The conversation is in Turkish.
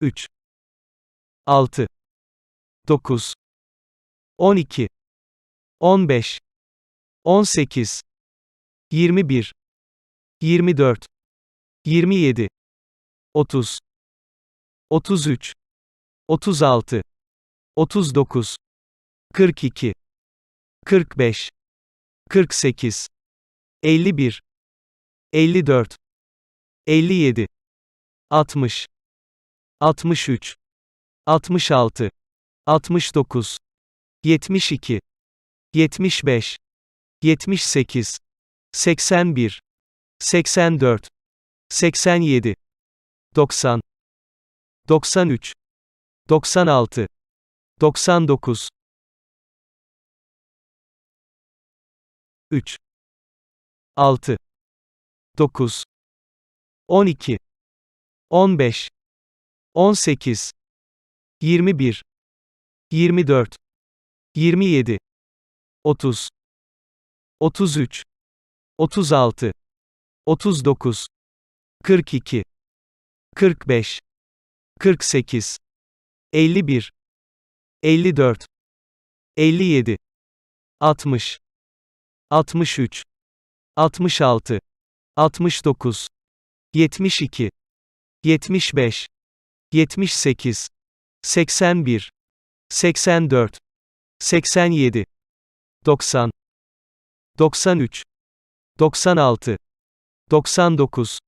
3 6 9 12 15 18 21 24 27 30 33 36 39 42 45 48 51 54 57 60 63 66 69 72 75 78 81 84 87 90 93 96 99 3 6 9 12 15 18 21 24 27 30 33 36 39 42 45 48 51 54 57 60 63 66 69 72 75 78 81 84 87 90 93 96 99